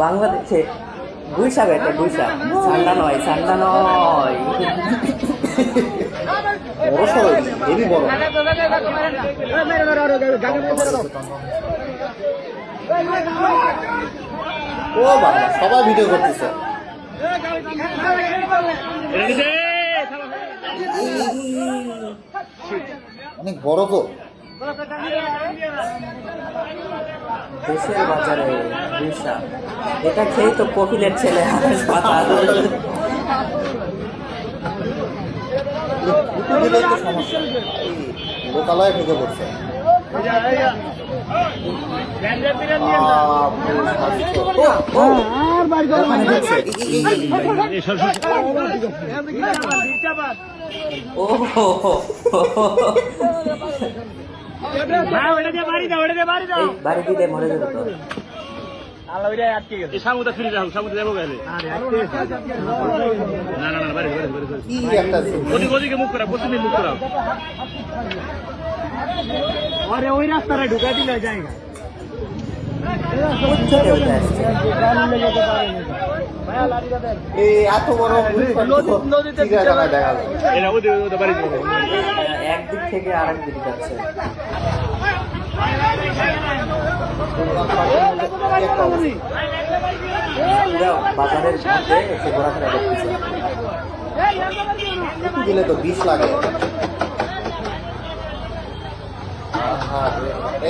বাংলাদেশে বৈশাখ এটা বৈশাখ ঠান্ডা নয় ঠান্ডা নয়। বড় সড়ো হেভি বড়। ও বাবা সবাই ভিডিও করতেছে। অনেক বড় তো। দেশের বাজারে বৈশাখ এটা খেয়েই তো কপিলের ছেলে হাসপাতাল দুটো দিলেই তো সমস্যা এই লোকালয়ে ঢুকে পড়ছে ও, ও, ওখানে ঢুকছে। ও হো, হো, হো, হো। এই বাড়ি দিলে মরে যাবে তো ওই রাস্তাটা ঢুকা দিলে যায় এই এত বড় দেখা যায় একদিক থেকে আরেক দিক যাচ্ছে। বাজারের মধ্যে এসে ঘোরাফেরা করতেছে। দিলে তো বিষ লাগে।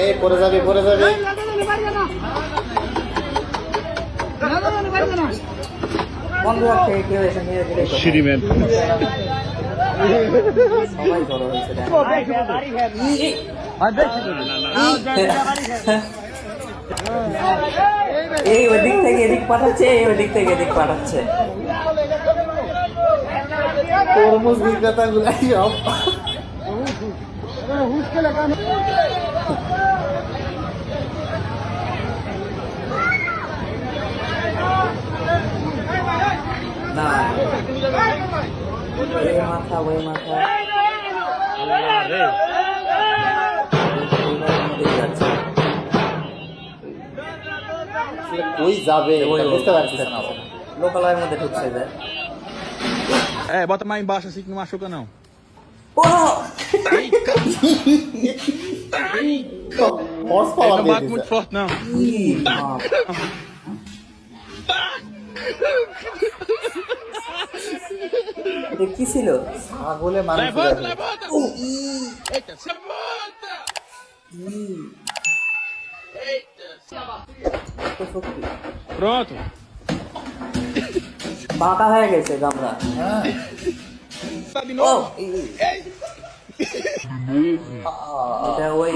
এই পরে যাবি পরে যাবি। বন্ধু থেকে কেউ এসে নিয়ে গেলেই তো সবাই জড়ো হয়েছে। এই ওদিক থেকে এদিক পাঠাচ্ছে এই ওদিক থেকে এদিক পাঠাচ্ছে। তরমুজ বিক্রেতা গুলাই সব না এই মাথা ওই মাথা এদিকে যাচ্ছে। আসলে কই যাবে এটা বুঝতে পারছিস না লোকালয়ের মধ্যে ঢুকছে যে É, bota mais embaixo assim que não machuca não. ও হর্স Ele পাওয়ার não দিয়ে bate muito দিছে forte não. ই বাপ। এটা কি ছিল ছাগলে মানুষ. বাঁকা হয়ে গেছে গামলা। হ্যাঁ? এটা ওই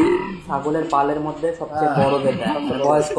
ছাগলের পালের মধ্যে সবচেয়ে বড় যেটা বয়স্ক।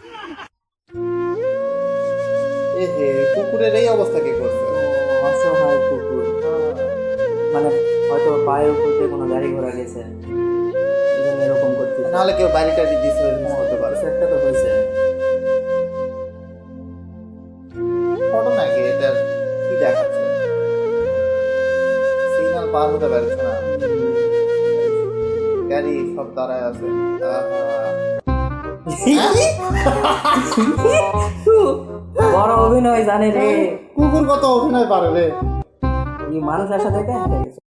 এ হে কুকুরের এই অবস্থা কে করছে? অসহায় কুকুর। মানে হয়তো পায়ের উপর দিয়ে কোনো গাড়ি ঘোড়া গেছে। এরকম করছে নাহলে কেউ বাড়িটা এরকম হতে পারে একটা তো হয়েছে। ফটো নাকি? এটা কি দেখাচ্ছে? সিগন্যাল পার হতে পারছে না। গাড়ি সব দাঁড়ায় আছে। বড় অভিনয় জানে রে। কুকুর কত অভিনয় পারে রে? মানুষ আসা থেকে